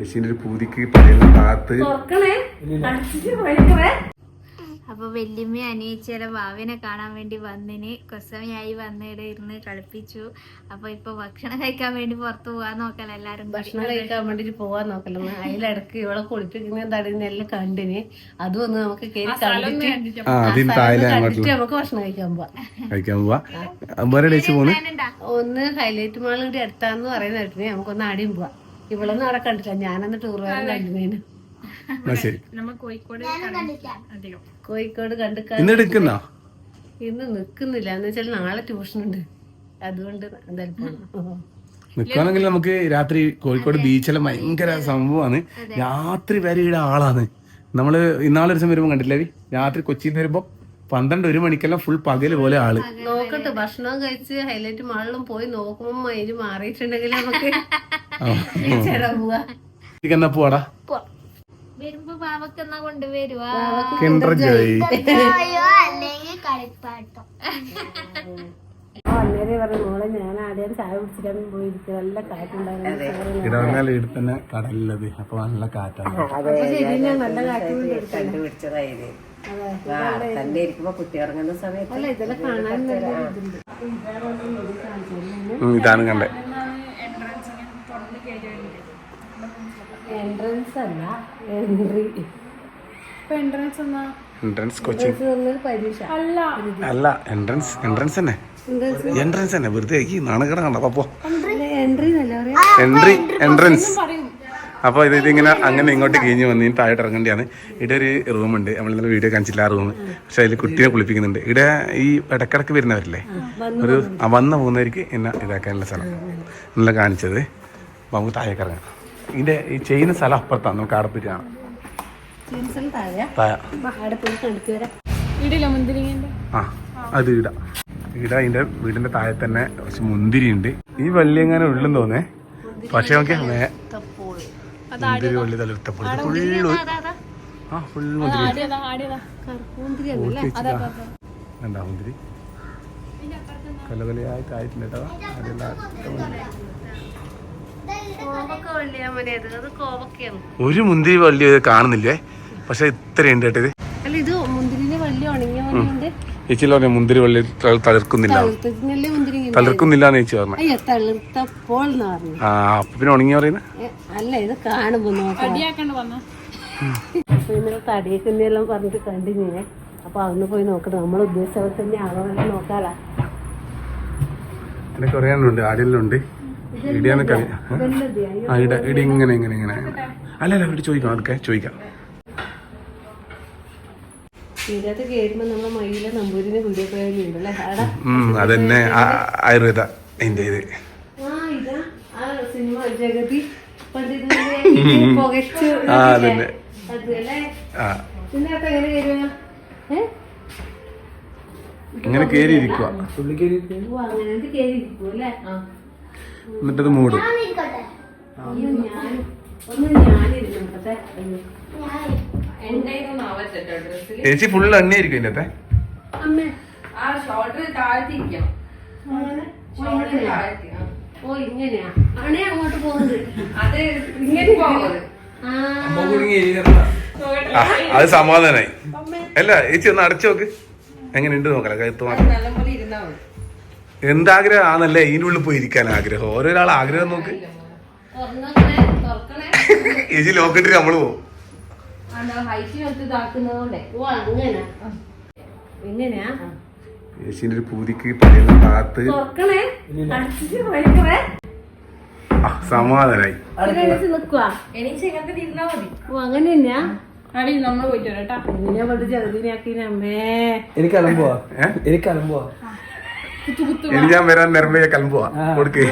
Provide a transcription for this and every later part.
യേശുവിന്റെ ഒരു പൂതിക്ക് പഴയ ഭാഗത്ത് അപ്പൊ വല്യമ്മ അനിയച്ചിയുടെ ഭാവിനെ കാണാൻ വേണ്ടി വന്നിന്. കൊസമയായി വന്നിടെ ഇരുന്ന് കളിപ്പിച്ചു. അപ്പൊ ഇപ്പൊ ഭക്ഷണം കഴിക്കാൻ വേണ്ടി പുറത്തു പോവാൻ നോക്കല എല്ലാരും. ഭക്ഷണം കഴിക്കാൻ വേണ്ടിട്ട് പോവാൻ നോക്കല. അതിലിടക്ക് ഇവളെ കുളിപ്പിക്കുന്ന തടയുന്നെല്ലാം കണ്ടിന്. അതും ഒന്ന് നമുക്ക് കണ്ടിട്ട് നമുക്ക് ഭക്ഷണം കഴിക്കാൻ പോവാം? ഒന്ന് ഹൈലൈറ്റ് മാൾ അടുത്താന്ന് പറയുന്ന കേട്ടിന്. നമുക്കൊന്ന് ആടിയും പോവാം. ഇവളൊന്നും അവിടെ കണ്ടില്ല ഞാനന്ന് ടൂർ പോകാൻ കണ്ടിരുന്നേന് ശരി. കോഴിക്കോട് കണ്ടു ഇന്ന് എടുക്കുന്ന? ഇന്ന് നിക്കുന്നില്ല. എന്ന് വെച്ചാൽ നാളെ ട്യൂഷൻ ഉണ്ട്. അതുകൊണ്ട് എന്തായാലും പോണം. നിൽക്കുകയാണെങ്കിൽ നമുക്ക് രാത്രി കോഴിക്കോട് ബീച്ചെല്ലാം ഭയങ്കര സംഭവമാണ്. രാത്രി വരെ ഇവിടെ ആളാണ്. നമ്മൾ ഇന്നാളൊരു ദിവസം വരുമ്പോൾ കണ്ടില്ലേ രാത്രി കൊച്ചിയിൽ നിന്ന് വരുമ്പോ പന്ത്രണ്ട് ഒരു മണിക്കെല്ലാം ഫുൾ പകൽ പോലെ ആൾ. നോക്കട്ടെ ഭക്ഷണം കഴിച്ച് ഹൈലൈറ്റ് മാളിലും പോയി നോക്കുമ്പോ മൈൻഡ് മാറിയിട്ടുണ്ടെങ്കിൽ നമുക്ക് എന്നാ വരുമ്പോ പാവക്ക് കൊണ്ടുവരുവാ. കിണ്ടർ ജോയ് അപ്പൊ നല്ല കാറ്റാണ്. തന്നെ ഇരിക്കുമ്പോ കുട്ടി ഇറങ്ങുന്ന സമയത്ത് ഇതാണ് കണ്ടേ. എൻട്രൻസ് അല്ല എൻട്രി എൻട്രൻസ് കോച്ചിങ് എന്നൊരു പരീക്ഷ. അല്ല. അല്ല എൻട്രൻസ് എൻട്രൻസ് തന്നെ. എൻട്രൻസ് തന്നെ. വെറുതെ ഈ നാണകട കണ്ടോ അപ്പൊ എൻട്രി എൻട്രൻസ് അപ്പോൾ ഇത് ഇതിങ്ങനെ അങ്ങനെ ഇങ്ങോട്ട് കിഴിഞ്ഞ് വന്ന് താഴോട്ട് ഇറങ്ങേണ്ടിയാണ്. ഇവിടെ ഒരു റൂമുണ്ട് നമ്മൾ ഇന്നലെ വീഡിയോ കാണിച്ചില്ല ആ റൂം പക്ഷെ അതിൽ കുട്ടീനെ കുളിപ്പിക്കുന്നുണ്ട്. ഇവിടെ ഈ ഇടക്കിടക്ക് വരുന്നവരില്ലേ? ഒരു വന്ന് പോകുന്നവർക്ക് എന്നെ ഇതാക്കാനുള്ള സ്ഥലം. നല്ല കാണിച്ചത്. അപ്പോൾ നമുക്ക് താഴേക്ക് ഇറങ്ങാം. ഇതിന്റെ ഈ ചെയ്യുന്ന സ്ഥലം അപ്പുറത്താണ് നമുക്ക് അവിടെ പോയിട്ട് കാണാം. ആ അത് ഇട. ഇട അതിന്റെ വീടിന്റെ താഴെ തന്നെ കുറച്ച് മുന്തിരി ഉണ്ട് ഈ വള്ളി എങ്ങനെ ഉള്ളെന്ന് തോന്നേ? പക്ഷെ നോക്കിയാ മുന്തിരി വള്ളി തളിർത്തപ്പോൾ ഫുള്ള് ആ ഫുൾ മുന്തിരി. എന്താ മുന്തിരി? കലകലയായിട്ട് കൊലയായിട്ട് ആയിട്ടുണ്ട് കേട്ടോ. അതെല്ലാം കോവക്ക വള്ളിയാ മതി അത് അത് കോവക്കയാണ് ഒരു മുന്തിരി വള്ളി കാണുന്നില്ലേ? പക്ഷെ ഇത്രയുണ്ട് കേട്ടോ ഇത്. അല്ല ഇത് മുന്തിരിന്റെ വള്ളി ഉണങ്ങിയ പറഞ്ഞ മുന്തിരി വള്ളി തളിർക്കുന്നില്ല? തളിർക്കുന്നില്ല എന്ന് ചേച്ചി പറഞ്ഞു. തളിർത്തപ്പോൾ ആ അപ്പൊ പിന്നെ ഉണങ്ങി പറയുന്നത് ഏ, അല്ല ഇത് കാണുമ്പോ തടിയക്കുന്നെല്ലാം പറഞ്ഞിട്ട് കണ്ടിഞ്ഞേ അപ്പൊ അന്ന് പോയി നോക്കണം നമ്മൾ ഉദ്ദേശിച്ചവർ തന്നെ ആണോ നോക്കാലോ. എന്നെ കുറയാനുണ്ട് ആടിയെല്ലാം ഇടിയാന്ന് കളി ആ ഇട ഇടി ഇങ്ങനെ ഇങ്ങനെ ഇങ്ങനെ. അല്ല അല്ല ഇവിടെ ചോദിക്കാം അതൊക്കെ ചോദിക്കാം. അതന്നെ ആയുർവേദ എന്റെ ഇത്. ആ അതന്നെ. ആ. ഇങ്ങനെ കേറി ഇരിക്കുക എന്നിട്ടത് മൂടും. ചേച്ചി ഫുള്ള് എണ്ണയായിരിക്കും ഇതിന്റെ അത് സമാധാനായി. അല്ല ചേച്ചി ഒന്ന് അടച്ചു നോക്ക്. എങ്ങനെയുണ്ട് നോക്കല കഴുത്ത് മാത്രം നല്ലപോലെ ഇതിനുള്ളിൽ എന്താഗ്രഹം ആണല്ലേ ഇതിന്റെ ഉള്ളിൽ പോയി ഇരിക്കാൻ ആഗ്രഹം? ഓരോരാൾ ആഗ്രഹം നോക്ക്. ഏജി നോക്കിട്ട് നമ്മൾ പോകും ഒരു പൂതിക്ക് ആ സമാധാനായി. അങ്ങനെ തന്നെയാ എനിക്ക് അലമ്പോ? എനിക്ക് അലമ്പുവാ. ഇനി ഞാൻ വരാൻ നിർമ്മയെ കലമ്പുവാ. കൊടുക്ക്.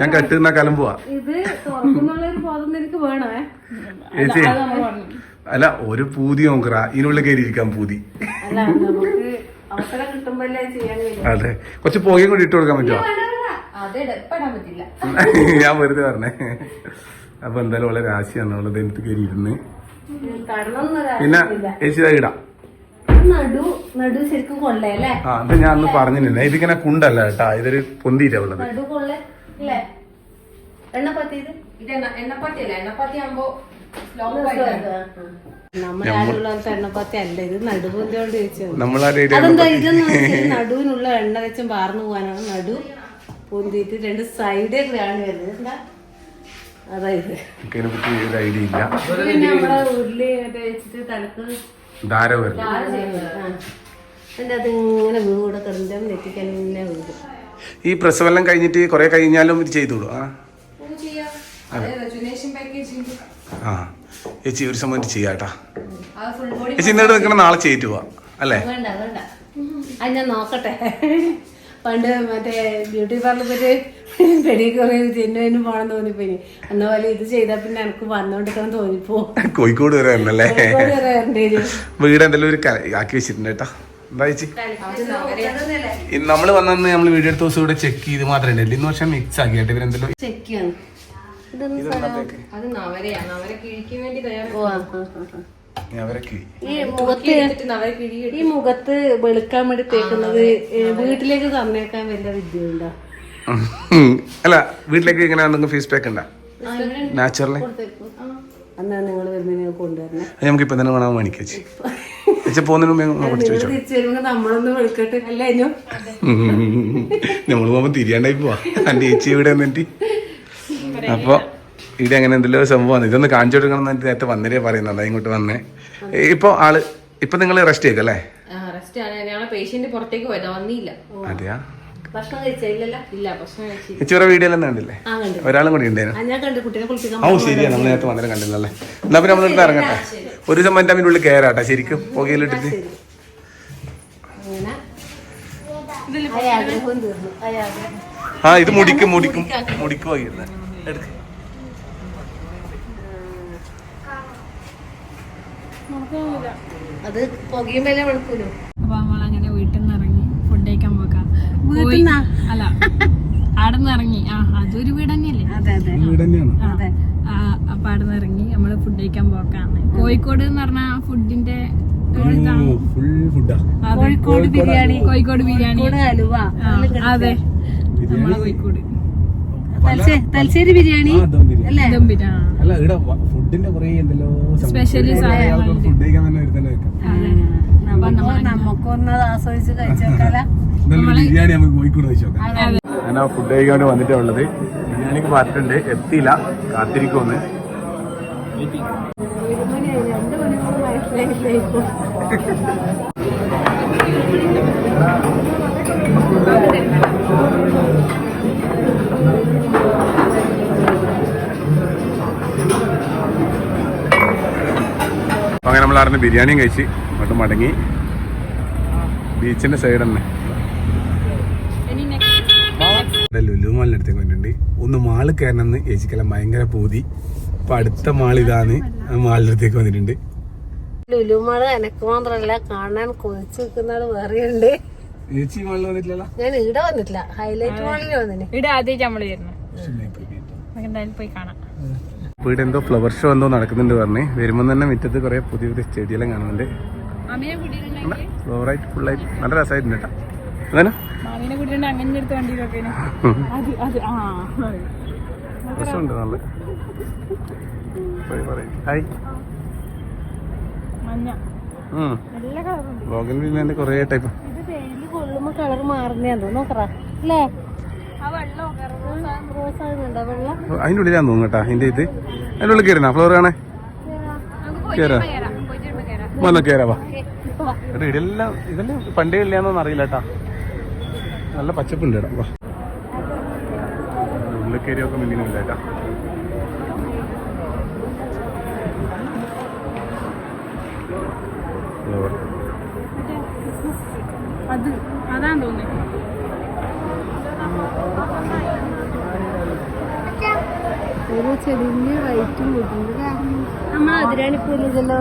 ഞാൻ കട്ടുന്ന കലമ്പുവാ. ചേച്ചി. അല്ല ഒരു പൂതി നോക്കറ. ഇതിനുള്ളിൽ കയറി ഇരിക്കാൻ പൂതി. അതെ കുറച്ച് പുകയും കൂടി ഇട്ട് കൊടുക്കാൻ പറ്റുമോ ഞാൻ വെറുതെ പറഞ്ഞേ. അപ്പൊ എന്തായാലും വളരെ ആശയാണ് ഉള്ളത് എനിക്ക് കയറി ഇരുന്ന് പിന്നെ ചേച്ചി ഇടാം. ആ അത് ഞാൻ അന്ന് പറഞ്ഞില്ല? ഇതിങ്ങനെ കുണ്ടല്ല കേട്ടാ ഇതൊരു പൊന്തിയിട്ടാ ഉള്ളത്? നടുവിനുള്ള എണ്ണ വെച്ചും പാർന്നു പോകാനാണ് നടു പൊന്തിയിട്ട് രണ്ട് സൈഡ് വരുന്നത് എന്താ അതായത് ഇതിനെ പറ്റി ഒരു ഐഡിയ ഇല്ല. ഉരുളി വെച്ചിട്ട് തലക്ക് ധാര അത് ഇങ്ങനെ വീട് കിടന്റെ നെറ്റിക്കാൻ ഇങ്ങനെ വീട് ഈ പ്രസവെല്ലാം കഴിഞ്ഞിട്ട് കുറെ കഴിഞ്ഞാലും ഇത് ചെയ്തോളൂ ആ. ആ. ചേച്ചി ഒരു സമയം ചെയ്യാട്ടാ. ചേച്ചി ഇന്നോട് നിൽക്കണം നാളെ ചെയ്തിട്ട് പോവാ. അല്ലേ? അത് ഞാൻ നോക്കട്ടെ. പണ്ട് മറ്റേ ബ്യൂട്ടി പാർലർ പോയിട്ട് പെഡിക്കുറി ചെന്നൈനും പോകണം തോന്നിപ്പോയി എന്ന പോലെ ഇത് ചെയ്താൽ പിന്നെ എനിക്ക് വന്നോണ്ടിരിക്കാൻ തോന്നിപ്പോ. കോഴിക്കോട് വരെ. വീട് എന്തെങ്കിലും ഒരു ആക്കി വെച്ചിട്ടുണ്ട് കേട്ടാ. നമ്മൾ വന്നു നമ്മൾ വീഡിയോ എടുത്ത ദിവസം ഇവിടെ ചെക്ക് ചെയ്ത് മാത്രമേ ഉണ്ടല്ലോ ഇന്ന് വർഷം മിക്സ് ആക്കി കേട്ടോ ഇവരെന്തെല്ലോ ചെക്ക് ചെയ്യാൻ അത് നവരയാണ്. നവര കിഴിക്കാൻ വേണ്ടി തയ്യാർ ഈ മുഖത്ത് ഈ വെളുക്കാൻ വേണ്ടി തേക്കുന്നത് വീട്ടിലേക്ക് തന്നേക്കാൻ വലിയ വിദ്യയുണ്ടോ. അല്ല വീട്ടിലേക്ക് ഇങ്ങനെ എന്തെങ്കിലും ഫേസ് പാക്ക് ഉണ്ടോ? നാച്ചുറലി അന്നാ നിങ്ങൾ വരുന്നതിനെ കൊണ്ടുവരണേ. നമുക്ക് ഇപ്പൊ തന്നെ വേണം മേടിക്കാം ചേച്ചി പോകുന്നതിന് വിളിക്കട്ടെ. അല്ല നമ്മൾ പോകുമ്പോ തിരിയാണ്ടായി പോവാ. എന്റെ ചേച്ചി ഇവിടെ വന്നിട്ട് അപ്പൊ ഇവിടെ അങ്ങനെ എന്തെല്ലോ സംഭവമാണ് ഇതൊന്ന് കാണിച്ചു കൊടുക്കണം എന്ന് നേരത്തെ വന്നരേ പറയുന്നത്. ഇങ്ങോട്ട് വന്നേ. ഇപ്പൊ ആൾ ഇപ്പൊ നിങ്ങൾ റെസ്റ്റ് ചെയ്തു അല്ലേ റെസ്റ്റ് ആണ്. ഞങ്ങളെ പേഷ്യന്റ് പുറത്തേക്ക് പോയതാ അതെയാ? ഭക്ഷണം കഴിച്ചില്ലല്ലോ ഇല്ല ഭക്ഷണം കഴിച്ചില്ല. ചേച്ചി വേറെ വീഡിയോ എല്ലാം കണ്ടില്ലേ? ആ കണ്ടു. ഒരാളും കൂടി ഉണ്ടായിരുന്നു. ഓ ശരിയാ നമ്മൾ നേരത്തെ വന്നിട്ട് കണ്ടില്ലല്ലേ? എന്നാ പിന്നെ നമ്മളിട്ട് ഇറങ്ങട്ടെ. ഒരു ദിവസം മറ്റേ അതിന്റെ ഉള്ളിൽ കയറാട്ടെ ശരിക്കും പുകയിലിട്ടിട്ട് അങ്ങനെ. ആ ഇത് മുടിക്കും മുടിക്കും മുടിക്കും എടുക്ക്. അത് പുകയും വില വെളുക്കൂലോ. അപ്പൊ നമ്മളങ്ങനെ വീട്ടിൽ നിന്ന് ഇറങ്ങി ഫുഡ് കഴിക്കാൻ പോക്കാം. വീട്ടിൽ അല്ല അവിടെ നിന്ന് ഇറങ്ങി ആ അതൊരു വീട് തന്നെയല്ലേ അതെ. അതെ വീട് അതെ. ആ, അപ്പൊ അവിടെ നിന്ന് ഇറങ്ങി നമ്മൾ ഫുഡ് കഴിക്കാൻ പോക്കാന്ന്. കോഴിക്കോട് എന്ന് പറഞ്ഞ ഫുഡിന്റെ ഒരു ഫുൾ ഫുഡാ അതെ. കോഴിക്കോട് ബിരിയാണി. കോഴിക്കോട് ബിരിയാണി. ഹലുവ അതെ. നമ്മളെ കോഴിക്കോട്. തലശ്ശേരി ബിരിയാണി അല്ലേ? ദം ബിരിയാണി. അല്ല ഇവിടെ ഫുഡിന്റെ കുറേ എന്തെല്ലോ സാധനങ്ങളുണ്ട്. ഫുഡ് കഴിക്കാൻ തന്നെ ഒരു തന്നെ വെക്കാം. നമുക്ക് നമുക്കൊന്ന് ആസ്വദിച്ച് കഴിച്ചേക്കാല ബിരിയാണി നമുക്ക് കോഴിക്കോട് കഴിച്ചോക്കാം ഞാൻ ആ ഫുഡ് കഴിക്കാൻ വേണ്ടി വന്നിട്ടാ ഉള്ളത്. ബിരിയാണിക്ക് പറഞ്ഞിട്ടുണ്ട് എത്തിയില്ല. കാത്തിരിക്കുമെന്ന് Thank മണിയായി അങ്ങനെ നമ്മൾ അവിടെ ബിരിയാണിയും കഴിച്ച് അങ്ങോട്ട് മടങ്ങി. ബീച്ചിന്റെ സൈഡ് തന്നെ. ലുലു മാളിന്റെ അടുത്തേക്ക് വന്നിട്ടുണ്ട്. ഒന്ന് മാൾ കയറണമെന്ന് ചേച്ചിക്കെല്ലാം ഭയങ്കര പൂതി. അപ്പൊ അടുത്ത മാൾ ഇതാണ് അടുത്തേക്ക് വന്നിട്ടുണ്ട്. ലുലുമാൾ എനക്ക് മാത്രല്ല കാണാൻ കൊതിച്ചു നിൽക്കുന്നത് വേറെ ഉണ്ട് ചേച്ചി മാളിൽ വന്നിട്ടില്ല ഞാൻ ഇവിടെ വന്നിട്ടില്ല. ഹൈലൈറ്റ് മാളിൽ വന്നിട്ട് ഇവിടെ ആദ്യം നമ്മൾ വരുന്നു. പോയി കാണാം. ഇവിടെ എന്തോ ഫ്ലവർ ഷോ എന്തോ നടക്കുന്നുണ്ട് പറഞ്ഞ്. വരുമ്പോൾ തന്നെ മുറ്റത്ത് കുറെ പുതിയ പുതിയ ചെടിയെല്ലാം കാണുന്നുണ്ട്. ഫ്ലവറായിട്ട് ഫുള്ളായിട്ട് നല്ല രസമായിട്ടുണ്ട് കേട്ടോ. അങ്ങനെ? മാമീനെ അങ്ങനെ എടുത്ത് വണ്ടിയിലൊക്കെ അത് അത് ആ രസമുണ്ട് നല്ല. ഹായ് ബ്ലോഗിൽ പിന്നെ കുറേ ടൈപ്പ് കളർ നോക്കറ അല്ലേ? അതിന്റെ ഉള്ളിലാന്ന് തോന്നുന്നു കേട്ടാ അതിന്റെ ഇത്. അതിന്റെ ഉള്ളിൽ കയറിനാ ഫ്ലോർ കാണേ? കയറാ. വന്ന കയറാവാ എടാ ഇതെല്ലാം ഇതെല്ലാം പണ്ടേ ഇല്ലാന്നൊന്നും അറിയില്ല കേട്ടാ. നല്ല പച്ചപ്പുണ്ട് ഇടാ വാ. ഉള്ളിൽ കയറിയൊക്കെ കേട്ടാ. അത് അതാന്ന് തോന്നുന്നു. ഓരോ ചെടിന്റെ റേറ്റും നമ്മൾ അതിരാണിപ്പില്ലല്ലോ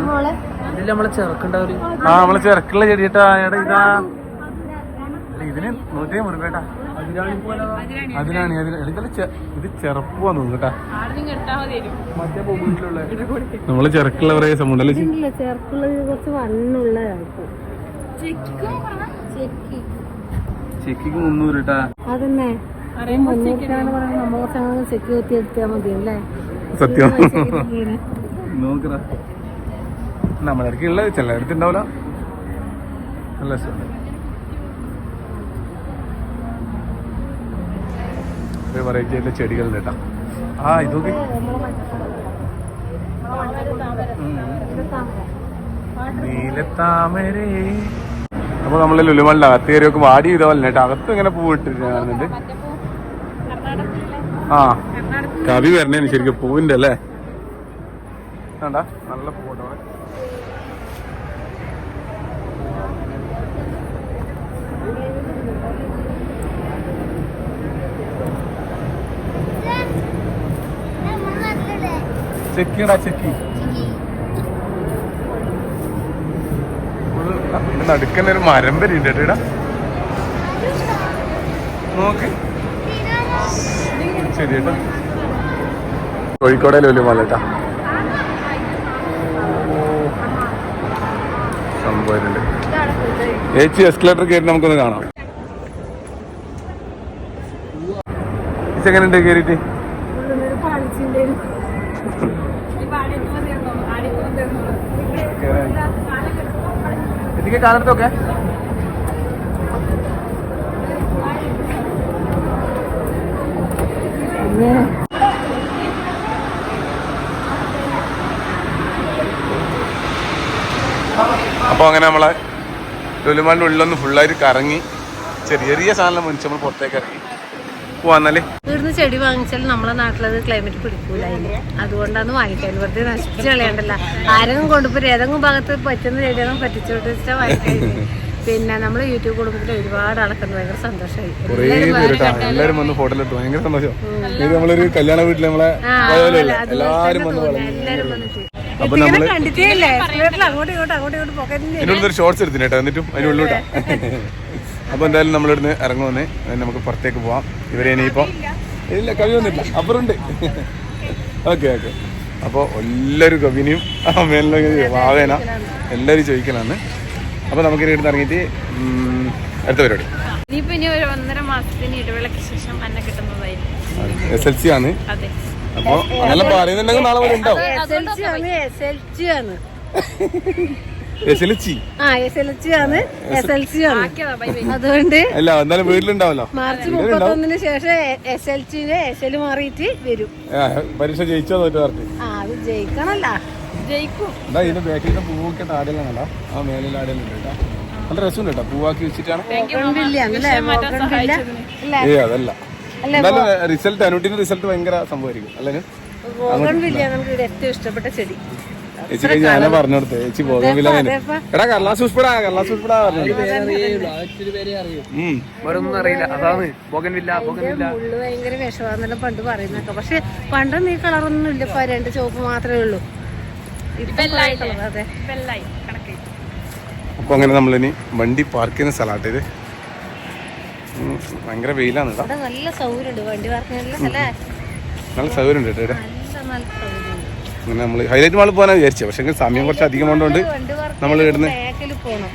മോളെ? നമ്മളെ ചെറുക്കുണ്ടാവര് ആ നമ്മളെ ചെറുക്കുള്ള ചെടി ഇതാ. ഇതിന് നൂറ്റി അതിനാണ് ഇത് തോന്നുന്നു കേട്ടാ. നമ്മൾ ചെറുക്കുള്ള കുറേ സംഭവം ഇല്ല ചേർക്കുള്ളത് കുറച്ച് വണ്ണുള്ളതായിരിക്കും ചെക്കി. ചെക്കിക്ക് മുന്നൂറ് കേട്ടാ അതന്നെ. സെക്യൂരിറ്റി എടുത്താൽ മതി അല്ലേ? സത്യം. നോക്കറ നമ്മളിടയ്ക്ക് ചിലയിടത്ത് ഉണ്ടാവില്ല നല്ല രസം. ഒരു വെറൈറ്റി ആയിട്ട് ചെടികളുണ്ട് കേട്ടാ. ആ ഇതൊക്കെ നീലത്താമരേ. അപ്പൊ നമ്മൾ ലുലുമണ്ട അകത്ത് വാടി ചെയ്ത പോലെ കേട്ടോ അകത്ത് ഇങ്ങനെ പൂവിട്ടിട്ടുണ്ട് കാണുന്നുണ്ട് ആ. കവി വരണേന് ശരിക്കും പൂവിന്റെ അല്ലേ? വേണ്ട നല്ല പൂവുണ്ട് ചെക്കിടാ ചെക്കി ഇതിന്റെ നടുക്കന്നെ ഒരു മരം വരെ ഉണ്ട് കേട്ടോ നോക്ക്. ശരി കേട്ടോ. കോഴിക്കോടെ കേട്ടാ. സംഭവം ചേച്ചി എസ്കലേറ്റർ കയറി നമുക്കൊന്ന് കാണാം. എങ്ങനെയുണ്ട് കയറിയിട്ട്? ഇതിക്ക് കാലത്തൊക്കെ. അപ്പോൾ അങ്ങനെ നമ്മളെ ലുലുമാലിന്റെ ഉള്ളിലൊന്ന് ഫുള്ളായിട്ട് കറങ്ങി ചെറിയ ചെറിയ സാധനം മേടിച്ച് നമ്മൾ പുറത്തേക്ക് ഇറങ്ങി. പോവാന്നല്ലേ ഇവിടുന്ന് ചെടി വാങ്ങിച്ചാൽ നമ്മളെ നാട്ടിലത് ക്ലൈമറ്റ് പിടിക്കൂല അതുകൊണ്ടാണ് വാങ്ങിക്കാൻ വെറുതെ നശിപ്പിച്ച് കളയണ്ടല്ല. ആരെങ്കിലും കൊണ്ടുപോയി ഏതെങ്കിലും ഭാഗത്ത് പറ്റുന്ന ചെടികളും പറ്റിച്ചോട്ട് വെച്ചാൽ വാങ്ങിക്കാൻ പിന്നെ നമ്മൾ യൂട്യൂബ് കുടുംബത്തിൽ ഒരുപാട് ആൾക്കാർ ഭയങ്കര സന്തോഷമായി എല്ലാവരും വന്ന് ഫോട്ടോ എടുത്തു ഭയങ്കര സന്തോഷം. ഇത് നമ്മളൊരു കല്യാണ വീട്ടിൽ നമ്മളെ പോയതല്ലേ എല്ലാവരും വന്ന് വളഞ്ഞു എല്ലാവരും വന്നിട്ട്. അപ്പൊ ഇങ്ങനെ നമ്മൾ കണ്ടിട്ടേ ഇല്ല. അങ്ങോട്ടും ഇങ്ങോട്ടും അങ്ങോട്ടും ഇങ്ങോട്ടും പോകാൻ ഷോർട്സ് എടുത്തിന് എന്നിട്ടും അതിന് ഉള്ളിലോട്ടാ അപ്പൊ എന്തായാലും നമ്മളിവിടുന്ന് ഇറങ്ങുമെന്ന് നമുക്ക് പുറത്തേക്ക് പോവാം. ഇവരെ ഇനിയിപ്പോ ഇല്ല കവിയൊന്നുമില്ല അപ്പുറുണ്ട് അപ്പുറമുണ്ട്. Okay okay. അപ്പോൾ എല്ലാവരും കവിനെയും മേലിലും വാവേന എല്ലാവരും ചോദിക്കലാണ്. അപ്പോൾ നമുക്ക് ഇനി ഇവിടുന്ന് ഇറങ്ങിയിട്ട് അടുത്ത പരിപാടി. ഇനിയിപ്പോ ഇനി ഒരു ഒന്നര മാസത്തിന് ഇടവേളയ്ക്ക് ശേഷം അന്നെ കിട്ടുന്നതായിരിക്കും. എസ് എൽ സി ആണ്. അതെ. അപ്പോൾ അങ്ങനെ പറയുന്നുണ്ടെങ്കിൽ നാളെ വരെ ഉണ്ടാവും. അതുകൊണ്ട് അല്ല എന്നാലും വീട്ടിലുണ്ടാവല്ലോ മാർച്ച് മുപ്പത്തൊന്നിന് ശേഷം എസ് എൽ സിന് എസ് എൽ മാറിയിട്ട് വരും പരീക്ഷ ജയിച്ചോ ആ അത് ജയിക്കണല്ല ജയിക്കും ഇതിന്റെ ബാക്കിലത്തെ പൂവൊക്കെ ആ മേലിൽ കേട്ടോ നല്ല രസമുണ്ട് കേട്ടോ പൂവാക്കി വെച്ചിട്ടാണ് ബോഗൺവില്ല അല്ലേ ബോഗൺവില്ല അല്ലേ ഏ അതല്ല റിസൾട്ട് അനുട്ടിന്റെ റിസൾട്ട് ഭയങ്കര സംഭവമായിരിക്കും നമുക്ക് ഇവിടെ ഏറ്റവും ഇഷ്ടപ്പെട്ട ചെടി ഞാനാ പറഞ്ഞു കൊടുത്തേ ചേച്ചി പോകില്ല എടാ കർലാസ് ഉൾപ്പെടാ കർലാസ് ഉൾപ്പെടാ പറഞ്ഞു വേറൊന്നും അറിയില്ല. അതാണ് ബോഗൻവില്ല ബോഗൻവില്ല. ഭയങ്കര വിഷമാന്നെല്ലാം പണ്ട് പറയുന്നൊക്കെ പക്ഷെ പണ്ട് ഈ കളറൊന്നും ഇല്ല. ഇപ്പൊ രണ്ട് ചുവപ്പ് മാത്രമേ ഉള്ളൂ. അപ്പൊ അങ്ങനെ നമ്മളിനി വണ്ടി പാർക്ക് ചെയ്യുന്ന സ്ഥലമാട്ടെ ഇത്. ഉം, ഭയങ്കര വെയിലാണ് നല്ല സൗകര്യമുണ്ട്. വണ്ടി നല്ല സൗകര്യം ഉണ്ട് കേട്ടോ നല്ല നല്ല സൗകര്യമുണ്ട് അങ്ങനെ നമ്മൾ ഹൈലൈറ്റ് മാളിൽ പോകാനാണ് വിചാരിച്ചത് പക്ഷേ സമയം കുറച്ച് അധികം കൊണ്ടുകൊണ്ട് നമ്മൾ ഇവിടുന്ന്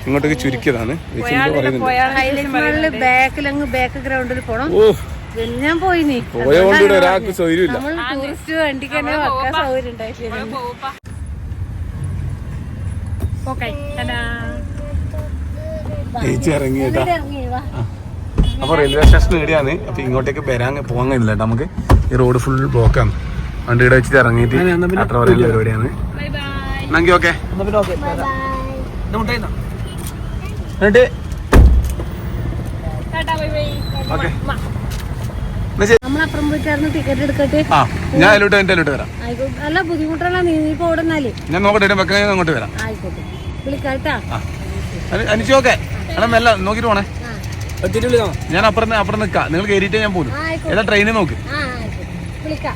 ഇങ്ങോട്ടേക്ക് ചുരുക്കിയതാണ്. ചേച്ചി ഹൈലൈറ്റ് മാളിൽ ബാക്കിൽ ബാക്ക് ഗ്രൗണ്ടിൽ പോണം. ഓ. ഞാൻ പോയോണ്ട് ഒരാൾക്ക് സൗകര്യമില്ല. ടൂറിസ്റ്റ് വണ്ടിക്ക് തന്നെ വെക്കാൻ സൗകര്യം ഉണ്ടായിട്ടില്ല. ഓക്കെ ടാ ചേച്ചി ഇറങ്ങി കേട്ടാ ഇറങ്ങി അപ്പൊ റെയിൽവേ സ്റ്റേഷൻ എവിടെയാണ് അപ്പൊ ഇങ്ങോട്ടേക്ക് വരാൻ പോകാൻ കഴിയില്ല നമുക്ക്. ഈ റോഡ് ഫുൾ ബ്ലോക്കാണ് വണ്ടി ഇവിടെ വെച്ചിട്ട് ഇറങ്ങിയിട്ട് യാത്ര പറയുന്ന പരിപാടിയാണ്. ബൈ ബൈ എന്നെങ്കിൽ ഓക്കെ ഞാൻ അതിലോട്ട് എന്റെ അതിലോട്ട് വരാം. അല്ല നീ നീ ഇപ്പൊ ഓടുന്നാലേ ഞാൻ നോക്കട്ടെ ഞാൻ അങ്ങോട്ട് വരാം. ആയിക്കോട്ടെ. വിളിക്കാട്ടാ. ആ. അനുസി ഓക്കെ. എടാ മെല്ല നോക്കിട്ട് പോണേ. ഒത്തിരി വിളിക്കാം ഞാൻ അപ്പുറം അപ്പുറം നിൽക്കാം നിങ്ങൾ കയറിയിട്ടേ ഞാൻ പോലും ഏതാ ട്രെയിനിൽ നോക്ക്. വിളിക്കാം.